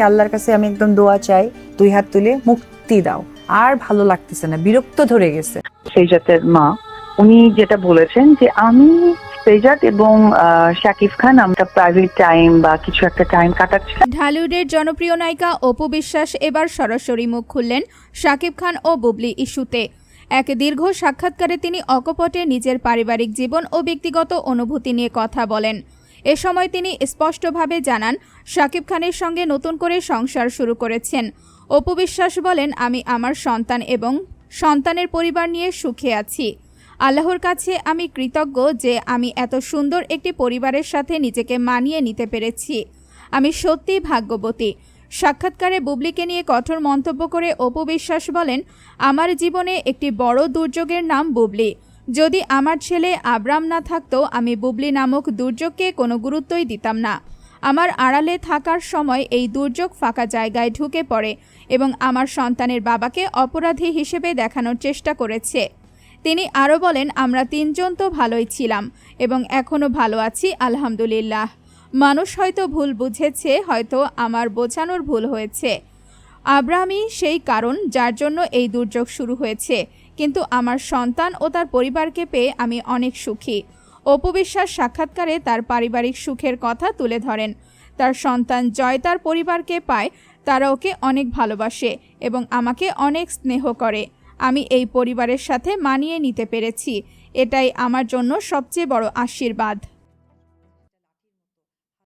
আল্লাহর কাছে আমি একদম দোয়া চাই দুই হাত তুলে মুক্তি দাও। আর ভালো লাগতেছে না বিরক্ত ধরে গেছে। সেজাতের মা উনি যেটা বলেছেন যে আমি সেজাত এবং শাকিব খান আমরা প্রাইভেট টাইম বা কিছু একটা টাইম কাটাচ্ছিলাম। ঢালিউডের জনপ্রিয় নায়িকা অপু বিশ্বাস এবার সরাসরি মুখ খুললেন শাকিব খান ও বুবলি ইস্যুতে। এক দীর্ঘ সাক্ষাৎকারে তিনি অকপটে নিজের পারিবারিক জীবন ও ব্যক্তিগত অনুভূতি নিয়ে কথা বলেন। এ সময় তিনি স্পষ্টভাবে জানান, শাকিব খানের সঙ্গে নতুন করে সংসার শুরু করেছেন। অপু বিশ্বাস বলেন, আমি আমার সন্তান এবং সন্তানের পরিবার নিয়ে সুখে আছি। আল্লাহর কাছে আমি কৃতজ্ঞ যে আমি এত সুন্দর একটি পরিবারের সাথে নিজেকে মানিয়ে নিতে পেরেছি। আমি সত্যিই ভাগ্যবতী। সাক্ষাৎকারে বুবলিকে নিয়ে কঠোর মন্তব্য করে অপু বিশ্বাস বলেন, আমার জীবনে একটি বড় দুর্যোগের নাম বুবলি। যদি আমার ছেলে আবরাম না থাকতো, আমি বুবলি নামক দুর্যোগকে কোনো গুরুত্বই দিতাম না। আমার আড়ালে থাকার সময় এই দুর্যোগ ফাঁকা জায়গায় ঢুকে পড়ে এবং আমার সন্তানের বাবাকে অপরাধী হিসেবে দেখানোর চেষ্টা করেছে। তিনি আরও বলেন, আমরা তিনজন তো ভালোই ছিলাম এবং এখনও ভালো আছি, আলহামদুলিল্লাহ। মানুষ হয়তো ভুল বুঝেছে, হয়তো আমার বোঝানোর ভুল হয়েছে। আব্রাহামই সেই কারণ যার জন্য এই দুর্যোগ শুরু হয়েছে। কিন্তু আমার সন্তান ও তার পরিবারকে পেয়ে আমি অনেক সুখী। অপু বিশ্বাস সাক্ষাৎকারে তার পারিবারিক সুখের কথা তুলে ধরেন। তার সন্তান জয় তার পরিবারকে পায়, তারা ওকে অনেক ভালোবাসে এবং আমাকে অনেক স্নেহ করে। আমি এই পরিবারের সাথে মানিয়ে নিতে পেরেছি। এটাই আমার জন্য সবচেয়ে বড় আশীর্বাদ।